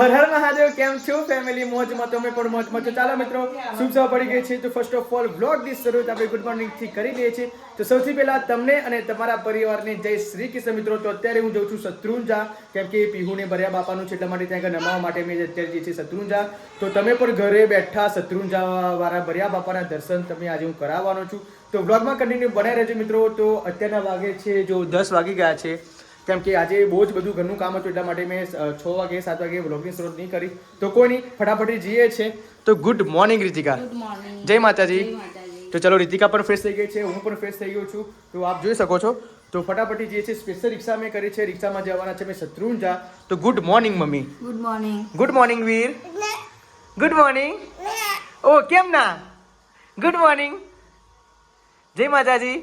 હર મહાદેવ, કેમ છો? ફેમિલી મોજમાં તમે પણ મોજમાં છો. ચાલો મિત્રો શુભ સવાર પડી ગઈ છે? તો ફર્સ્ટ ઓફ ઓલ વ્લોગની શરૂઆત આપણે ગુડ મોર્નિંગથી કરી દઈએ છીએ. તો સૌથી પહેલા તમને અને તમારા પરિવારને જય શ્રી કૃષ્ણ મિત્રો. તો અત્યારે હું જઉં છું શત્રુંજા, કેમ કે પીહુને ભર્યા બાપાનું છે, એટલા માટે ત્યાં આગળ નમાવા માટે મેં અત્યારે જઈએ છીએ શત્રુંજા. તો તમે પણ ઘરે બેઠા શત્રુંજા વાળા ભર્યા બાપાના દર્શન તમે આજે હું કરાવવાનો છું. તો વ્લોગમાં કન્ટિન્યુ બનાવી રહેજો મિત્રો. તો અત્યારના વાગે છે, જો દસ વાગી ગયા છે કેમ કે આજે બહુ જ બધું ઘરનું કામ હતું એટલા માટે મેં છ વાગે સાત વાગે વ્લોગની શરૂઆત નહીં કરી. તો કોઈ નહીં ફટાફટી જઈએ છે. તો ગુડ મોર્નિંગ રીતિકા. જય માતાજી. જય માતાજી. તો ચલો રીતિકા પણ ફ્રેશ થઈ ગઈ છે હું પણ ફ્રેશ થઈ ગયો છું. તો આપ જોઈ શકો છો. તો ફટાફટી જઈએ છે સ્પેશિયલ રિક્ષા મેં કરી છે. રિક્ષામાં જવાના છે મેં શત્રુંજા. તો good morning mummy. Good morning good morning Veer. Good morning ઓ કેમ ના? ગુડ મોર્નિંગ જય માતાજી.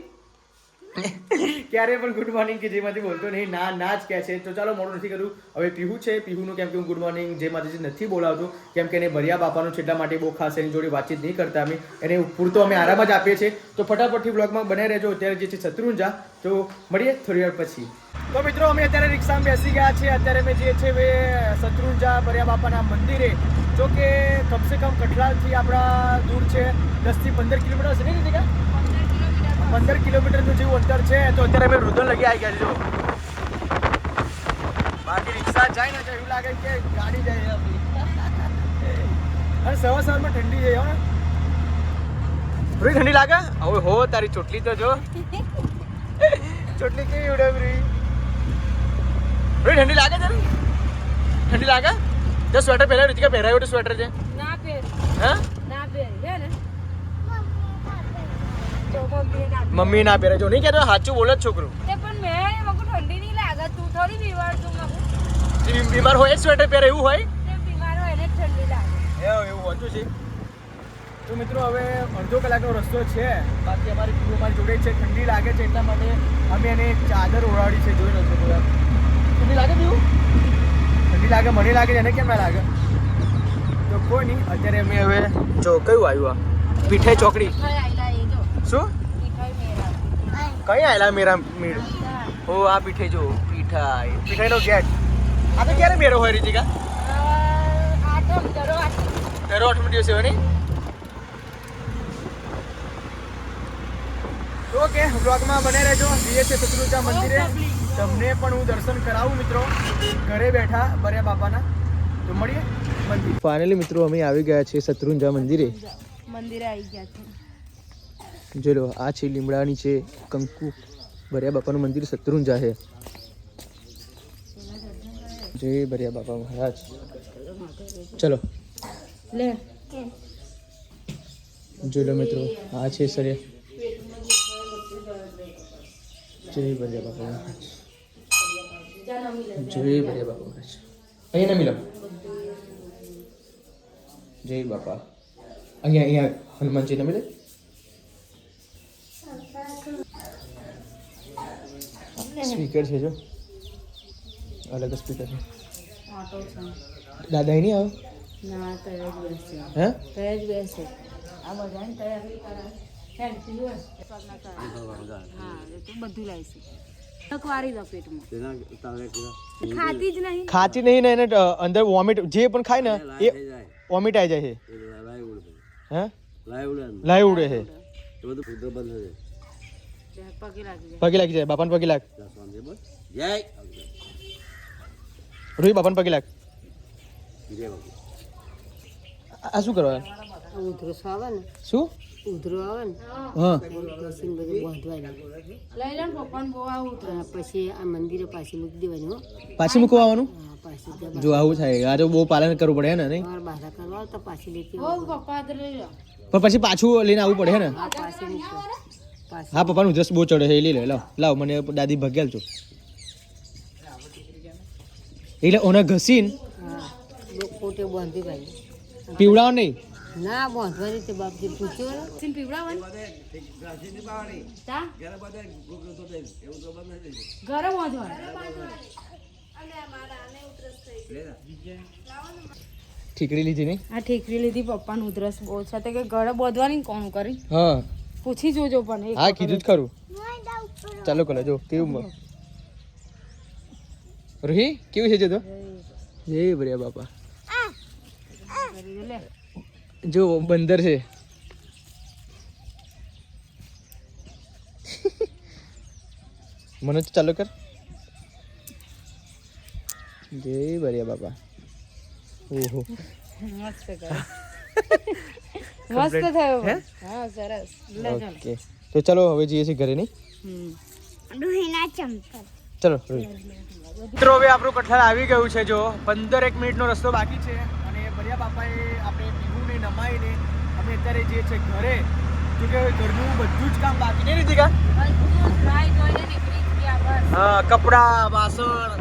ક્યારે પણ ગુડ મોર્નિંગ કે જેમાંથી બોલતો નહીં, ના ના જ કહે છે. તો ચાલો, મોડું નથી કરું હવે પીહુ છે. પીહુનું કેમ કે હું ગુડ મોર્નિંગ જે માતાજી નથી બોલાવતો, કેમ કે એને ભર્યા બાપાનું છે એટલા માટે બહુ ખાસ એની જોડે વાતચીત નહીં કરતા અમે. એને પૂરતો અમે આરામ જ આપીએ છીએ. તો ફટાફટથી બ્લોગમાં બનાવી રહેજો. અત્યારે જે છે શત્રુંજા. તો મળીએ થોડી વાર પછી. તો મિત્રો, અમે અત્યારે રિક્ષામાં બેસી ગયા છીએ. અત્યારે અમે જે છે, એ શત્રુંજા ભર્યા બાપાના મંદિરે. જો કે કમસે કમ કઠલાલથી આપણા દૂર છે દસથી પંદર કિલોમીટર હશે નહીં રીતિકા? પંદર કિલોમીટરનું જેવું અંતર છે તો અત્યારે અમે રુદન લગી આવી ગયા છો બાકી રિક્ષા જાય ને તો એવું લાગે કે ગાડી જાય અને સવાર સવારમાં ઠંડી જાય ને. થોડી ઠંડી લાગે? હવે હો તારી ચોટલી તો જો. ચોટલી કેવી ઉડે રી થોડી ઠંડી લાગે તારી? ઠંડી લાગે? જો સ્વેટર પહેરાવ્યું કે પહેરાવ્યું તો સ્વેટર છે. ના પહેર. હા ના પેર હે ને તો મમ્મી ના પહેરે. જો નહીં કહેતો સાચું બોલે જ છોકરું. પણ મેં મગુ ઠંડી નહીં લાગે. તું થોડી બીમાર મગુ બીમાર હોય સ્વેટર પહેરે એવું હોય? બીમાર હોય એને ઠંડી લાગે. એવું એવું હોતું છે. તો મિત્રો હવે અડધો કલાકનો રસ્તો છે. બાકી અમારી ટીમ અમારી જોડે છે. ઠંડી લાગે છે એટલા માટે અમે એને ચાદર ઓળાડી છે જોઈ નથી બધા ઠંડી લાગે બીવું ઠંડી લાગે મને લાગે એને કેમ ના લાગે? તો કોઈ નહીં અત્યારે અમે હવે જો કયું આવ્યું આ? પીઠાઈ ચોકડી. શું? કઈ આયલા મેરા મેળ ઓ આ પીઠાઈ જો પીઠાઈ પીઠાઈનો ગેટ. આ તો ક્યારે મેળો હોય રીતિકા? આઠમ આઠમ દિવસે હોય. નહીં ઓકે બ્લોગમાં બને રહેજો. જઈએ છે શત્રુજા મંદિરે તમને પણ હું દર્શન કરાવું મિત્રો. ઘરે બેઠા બર્યા બાપાના. તો મળીએ મંદિર. ફાઇનલી મિત્રો અમે આવી ગયા છીએ શત્રુંજા મંદિરે. મંદિરે આવી ગયા છે જો લો આ છે લીમડાની છે કંકુ. ભર્યા બાપાનું મંદિર શત્રુંજા છે. જય ભર્યા બાપા મહારાજ. ચલો. જોઈ લો મિત્રો આ છે સરે. જય ભર્યા બાપા મહારાજ. જય ભર્યા બાપા મહારાજ. અહીંયા ના મિલો. જય બાપા. અહીંયા અહીંયા હનુમાનજી ના મિલે. સ્પીકર છે જો. અલગ સ્પીકર છે. દાદા નહીં આવે? ના બેસે. હે? બેસે. આ બધાને તૈયારી કરે. બધું ખાતી નહીં. ને એને અંદર વોમિટ જે પણ ખાય ને એ વોમિટ આવી જાય. છે. હે? લાઈવ ઉડે છે. પગે લાગી જાય. પગે લાગી જાય. બાપાને પગે લાગ. રોહી બાપાને પગે લાગ. આ આ શું કરવા ઉધરો આવે ને? શું? ઉધરો આવે ને? હા. પછી બધું બાંધવાનું લઈ લે પપ્પાને બહુ આવું પછી આ મંદિરે પાછી મૂકી દેવાની પાછી મૂકવા આવવાનું? જો આવું થાય આજે બહુ પાલન કરવું પડે હે ને નહીં? બાર કરવા તો પાછી લેતી હો પપ્પા તો લઈ લો પણ પછી પાછું લઈને આવવું પડે હે ને? હા પપ્પાનું ઉધરસ બહુ ચડે છે. એ લઈ લે લાવ લાવ મને દાદી ભગેલ છો એટલે ઓને ઘસીન? પીવડાવ નહીં? ના બાંધવાની તે બાપજી પૂછ્યો ને. સિન પીવડાવવાની? ઘરે બાંધવાની. ઠીકડી લીધી નહીં? આ ઠીકરી લીધી પપ્પાનું ઉધરસ બહુ છે. તે કે ઘરે બોધવાની કોણ કરી? હા. પૂછી જોજો પણ એક હા વખત. કીધું જ ખરું. ચાલો કલે જો કેવું મ- રોહી કેવું છે જો તો? જય બરિયા બાપા. કરી દે લે જો બંદર છે. મનોજ ચાલુ કર. જય બરિયા બાપા. ઓહો. મસ્ત કર. મસ્ત થયો હે? હા સરસ. ઓકે તો ચલો હવે જઈએ છીએ ઘરે નહીં? હમ. ચલો મિત્રો હવે આપણું કઠાળ આવી ગયું છે જો. પંદર એક મિનિટનો રસ્તો બાકી છે અને ભર્યા બાપાએ આપણે પીવું ને નમાઈને અમે અત્યારે જઈએ છીએ ઘરે જો કે ઘરનું બધું જ કામ બાકી નહીં રીતિકા? હા કપડાં વાસણ.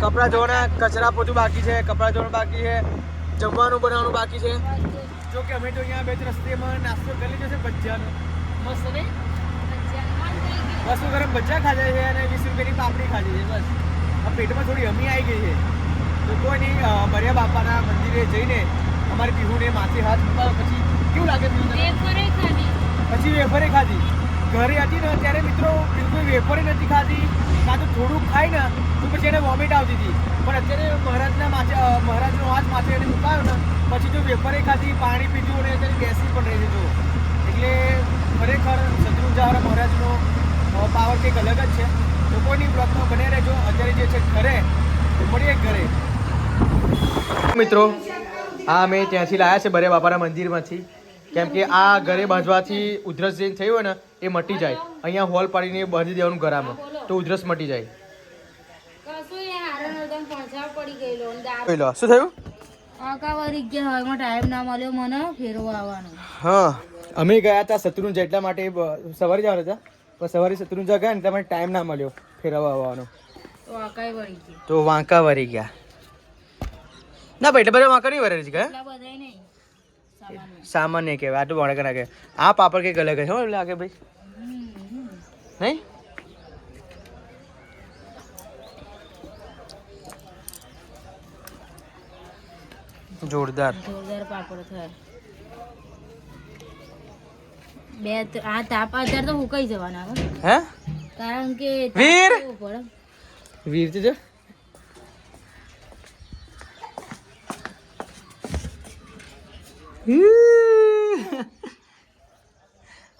કપડાં ધોવાના કચરા પોતું બાકી છે કપડાં ધોવાનું બાકી છે. જમવાનું બનાવવાનું બાકી છે. જો કે અમે તો અહીંયા બે રસ્તેમાં નાસ્તો કરી લીધો છે ભજીયાનો. મસ્ત નહીં? બસ થઈ બસો ગરમ ભજીયા ખાધા છે અને વીસ રૂપિયાની પાપડી ખાધી છે બસ. આ પેટમાં થોડી હમી આવી ગઈ છે. તો કોઈ નહીં મર્યા બાપાના મંદિરે જઈને અમારી પીહુને માથે હાથ મૂકવા પછી કેવું લાગે પીહુ પછી વેફરે ખાધી. ઘરે હતી ને ત્યારે મિત્રો બિલકુલ વેફરે નથી ખાધી. કાં તો થોડુંક ખાય ને તો પછી એને વોમિટ આવતી હતી. પણ અત્યારે મહારાજના માથે મહારાજનો હાથ માથે એને મુકાયો ને, પછી જો વેફરે ખાધી, પાણી પીધું અને અત્યારે બેસી પણ રહી છે. એટલે ખરેખર શત્રુંજાર મહારાજનો પાવર કંઈક અલગ જ છે. તો બ્લોકમાં બને રહેજો. અત્યારે જે છે ઘરે મળીએ ઘરે. મિત્રો આ અમે ત્યાંથી લાયા છે બરે બાપાના મંદિરમાંથી. કેમ કે આ ઘરે બાંધવાથી ઉધરસ જે થયું હોય ને, એ મટી જાય. અહીંયા હોલ પાડીને બાંધી દેવાનું ઘરામાં. તો ઉધરસ મટી જાય. શું થયું? આકા વળી ગયા હવે એમાં ટાઈમ ના મળ્યો મને ફેરવા આવવાનો. હા. અમે ગયા હતા શત્રુંજ એટલા માટે સવારે જવાના હતા. પણ સવારે શત્રુંજા ગયા ને એટલા માટે ટાઈમ ના મળ્યો ફેરવવા આવવાનો. તો વાંકા વરી ગયા. ના ભાઈ એટલે બધા વાંકા નહીં વરે ગયા એટલા બધા નહીં. સામાન્ય. કહેવાય. આટલું ભણે ના કહેવાય. આ પાપડ કંઈક અલગ છે હો લાગે ભાઈ. નહીં? જોરદાર. જોરદાર પાપડ થાય બે ત- આ તાપ અત્યારે તો હુકાઈ જવાના હવે હે? કારણ કે તાપ વીર! કેવો પડે. વીર છે જો.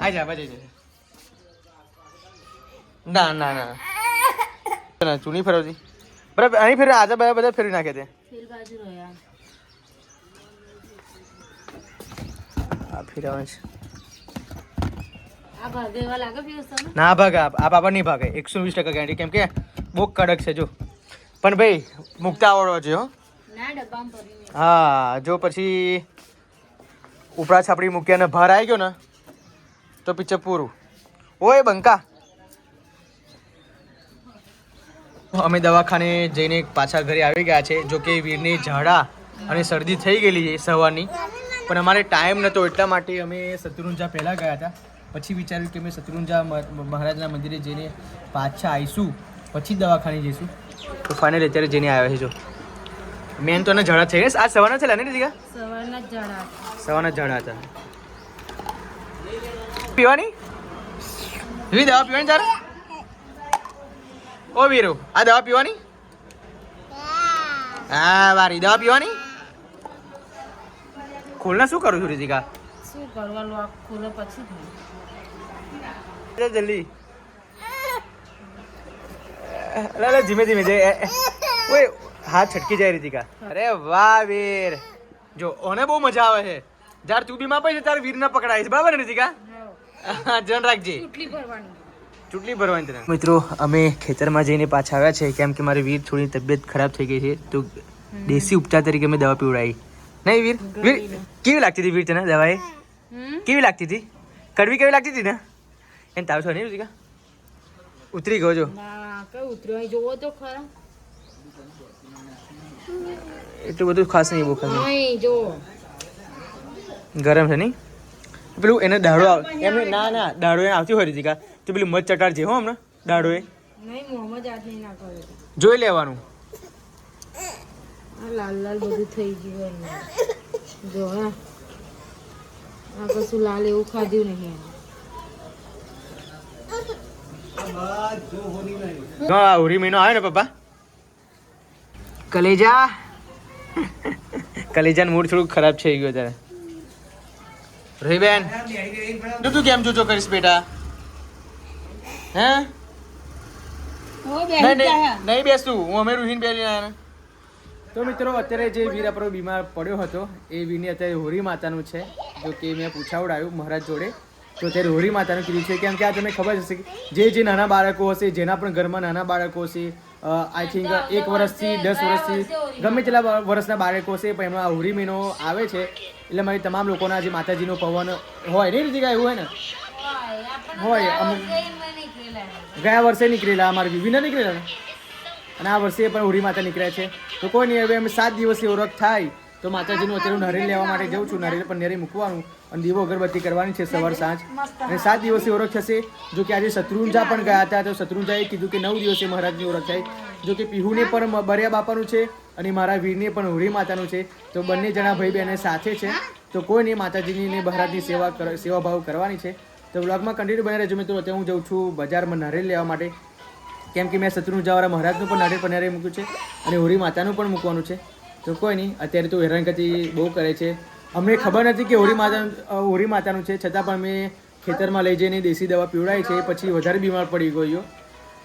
આ જા બાજુ જા ના ના ના ના. ચૂની ફેરવતી બરાબર અહીં ફેરવે આજે બધા બધા ફેરવી નાખે તે છે. તમે ના ભાગે આ બાબા નહીં ભાગે. એકસો વીસ ટકા ગેરંટી કેમ કે બહુ કડક છે જો. પણ ભાઈ મુકતા આવડવો છે હો. ના હા જો પછી ઉપરા છાપડી મૂક્યા અને ભાર આવી ગયો ને તો પિક્ચર પૂરું. ઓય બંકા. અમે દવાખાને જઈને પાછા ઘરે આવી ગયા છે જો કે વીરની ઝાડા અને શરદી થઈ ગયેલી છે સવારની. પણ અમારે ટાઈમ નહોતો એટલા માટે અમે શત્રુંજા પહેલાં ગયા હતા. પછી વિચાર્યું કે અમે શત્રુંજા મ- મહારાજના મંદિરે જઈને પાછા આવીશું પછી દવાખાને જઈશું. તો ફાઇનલ અત્યારે જઈને આવ્યા છે જો. મેન તો એના ઝાડા થઈ ગયા આ સવારના છે ને દીકા સવારના ઝાડા સવારના ઝાડા હતા. પીવાની? એવી દવા પીવાની તારે ઓ વીરુ આ દવા પીવાની? હા વારી દવા પીવાની? ખોલના શું કરું છું રીતિકા? શું કરવાનું? આ ખોલે પછી જલ્દી. લે ધીમે ધીમે જાય એ- એ. ઓય હાથ છટકી જાય રીતિકા. અરે વાહ વીર. જો ઓને બહુ મજા આવે છે. જ્યારે તું પડે છે ત્યારે વીર ના પકડાય છે. બરાબર ને રીતિકા? હા, જન રાખજે. ચૂંટણી ભરવાની. ચૂંટણી ભરવાની તને. મિત્રો અમે ખેતરમાં જઈને પાછા આવ્યા છે. કેમ કે મારી વીર થોડી તબિયત ખરાબ થઈ ગઈ છે. તો દેશી ઉપચાર તરીકે અમે દવા પીવડાવી. નહીં વીર? વીર કેવી લાગતી હતી વીર તને દવાએ? કેવી લાગતી હતી? કડવી કેવી લાગતી હતી ને એને તાવ છો નહીં રુચિકા ઉતરી ગયો જો. ઉતર્યો? જોવો તો ખરા. એટલું બધું ખાસ નહીં બહુ જો. ગરમ છે નહીં? પેલું એને દાડો આવ એમને ના ના દાડો એને આવતી હોય રીતિકા તો પેલું મધ ચટાડ જે હો હમણાં દાડો એ જોઈ લેવાનું. આ લાલ લાલ બધું થઈ ગયું. જો હા. આ કશું લાલ એવું ખાધું નહીં હા ઉરી મહિનો આવે ને પપ્પા? કલેજા? કલેજાન મૂડ થોડું ખરાબ થઈ ગયો ત્યારે રોહીબેન તું તું કેમ જોજો કરીશ બેટા? હે? નહીં નહીં નહીં બેસતું હું અમે રૂહીને બેસી આવ્યા તો મિત્રો અત્યારે જે વીર આપણો બીમાર પડ્યો હતો એ વીરની અત્યારે હોરી માતાનું છે જો કે મેં પૂછાવડાયું મહારાજ જોડે. તો અત્યારે હોરી માતાનું કીધું છે કેમ કે આ તમને ખબર હશે કે જે જે નાના બાળકો હશે જેના પણ ઘરમાં નાના બાળકો હશે આઈ થિંક એક વર્ષથી દસ વર્ષથી ગમે તેટલા વર્ષના બાળકો હશે પણ એમનો આ હોરી મહિનો આવે છે એટલે મારી તમામ લોકોના જે માતાજીનો પવન હોય નહીં રીતે એવું હોય ને? હોય ગયા વર્ષે નીકળેલા અમારા વિભિન્ન નીકળેલા ને? અને આ વર્ષે પણ હોળી માતા નીકળ્યા છે. તો કોઈ નહીં, હવે અમે સાત દિવસથી ઓળખ થાય. તો માતાજીનું અત્યારે નરેલ લેવા માટે જઉં છું. નરેલ પણ નેરે મૂકવાનું અને દીવો અગરબત્તી કરવાની છે સવાર સાંજ. અને સાત દિવસની ઓળખ થશે. જો કે આજે શત્રુંજા પણ ગયા હતા, તો શત્રુંજાએ કીધું કે નવ દિવસે મહારાજની ઓળખ થાય. જો કે પીહુને પણ બર્યા બાપાનું છે અને મારા વીરને પણ હોળી માતાનું છે. તો બંને જણા ભાઈ બહેને સાથે છે. તો કોઈ નહીં, માતાજીની ને મહારાજની સેવા સેવાભાવ સેવા કરવાની છે. તો બ્લોગમાં કન્ટિન્યુ બની રહેજો મિત્રો. અત્યારે હું જઉં છું બજારમાં નરેલ લેવા માટે. કેમ કે મેં શત્રુંજાવાળા મહારાજનું પણ નારે પનારે મૂક્યું છે અને હોરી માતાનું પણ મૂકવાનું છે. તો કોઈ નહીં અત્યારે તો હેરાનગતિ બહુ કરે છે. અમને ખબર નથી કે હોરી માતા હોરી માતાનું છે. છતાં પણ મેં ખેતરમાં લઈ જઈને દેશી દવા પીવડાવી છે. પછી વધારે બીમાર પડી ગયો.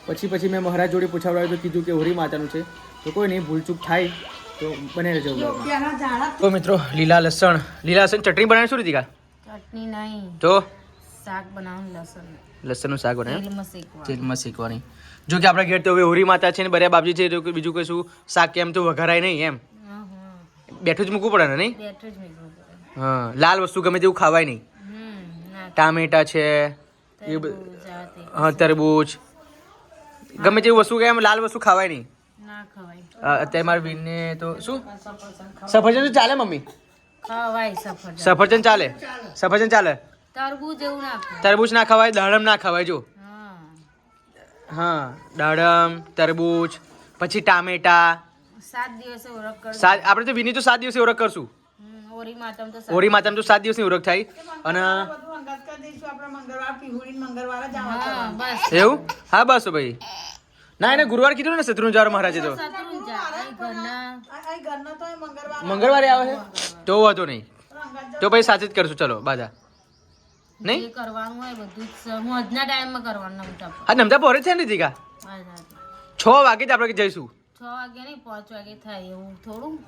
પછી પછી મેં મહારાજ જોડે પૂછાવડાવ્યું તો કીધું કે હોરી માતાનું છે. તો કોઈ નહીં ભૂલચૂક થાય તો બને રહેજો. તો મિત્રો લીલા લસણ. લીલા લસણ ચટણી બનાવી શું રીતિકા ચટણી નહીં. તો? શાક બનાવવાનું લસણ લસણનું. શાક બનાવ્યું? તેલમાં શેકવાની. શીખવાની જો કે આપણા ઘેર તો હવે હોરી માતા છે ને બર્યા બાપજી છે તો બીજું કશું શાક કેમ તો વઘારાય નહીં એમ. બેઠું જ મૂકવું પડે ને નહીં? હા લાલ વસ્તુ ગમે તેવું ખાવાય નહીં. ટામેટા છે એ હા તરબૂચ. ગમે તેવું વસ્તુ કે એમ લાલ વસ્તુ ખાવાય નહીં. અત્યારે મારા વીરને તો શું? સફરજન તો ચાલે મમ્મી? સફરજન. ચાલે? સફરજન ચાલે? તરબૂચ ના ખવાય. તરબૂચ ના ખવાય દાડમ ના ખવાય જો. હા દાડમ તરબૂચ પછી ટામેટા. સાત દિવસે ઓળખ કર સાત આપણે તો વિની તો સાત દિવસે ઓળખ કરશું. ઓરી હોળી માતામાં તો હોળી માતામાં તો સાત દિવસની ઓળખ થાય. અને એવું? હા બસ ભાઈ. ના એને ગુરુવાર કીધું ને શત્રુંજાર મહારાજે તો. મંગળવારે આવે. છે તો વાંધો નહીં. તો ભાઈ સાચે જ કરશું. ચલો બાધા નહીં? કરવાનું હોય બધું જ સ- મોજના ટાઈમમાં કરવાનું નમતા આ નમતા પોરે છે ને દીકા હા. છ વાગે જ આપણે જઈશું. છ વાગે નહીં પાંચ વાગે થાય એવું થોડું.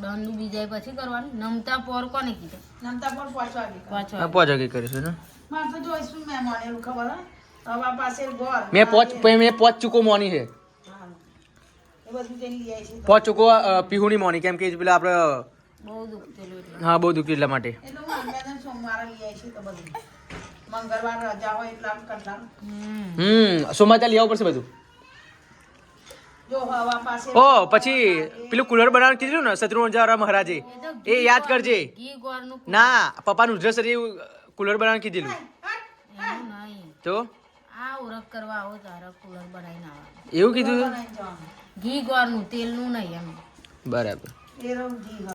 દંડુ બીજાય પછી કરવાનું. નમતા પોર કોને કીધું? પાંચ હા વાગે. પાંચ વાગે કરીશું ને મેં પોચ મેં પોચ ચૂકો મોની છે. પોચ ચૂકો પીહુની મોની. કેમ કે પેલા આપણે બહુ હા બહુ દુખ્યું એટલા માટે. હમ. હમ સોમવાર ત્યાં લઈ આવવું પડશે બધું? ઓ પછી પેલું કુલર બનાવવાનું કીધું ને શત્રુંજારા મહારાજે. એ યાદ કરજે. ના પપ્પાનું ઉધરસ એવું કુલર બનાવવાનું કીધેલું. તો? આ ઓળખ કરવા આવો તારા કુલર બનાવીને આવવાનું. એવું કીધું? ઘી ગોળનું તેલનું નહીં એમ. બરાબર.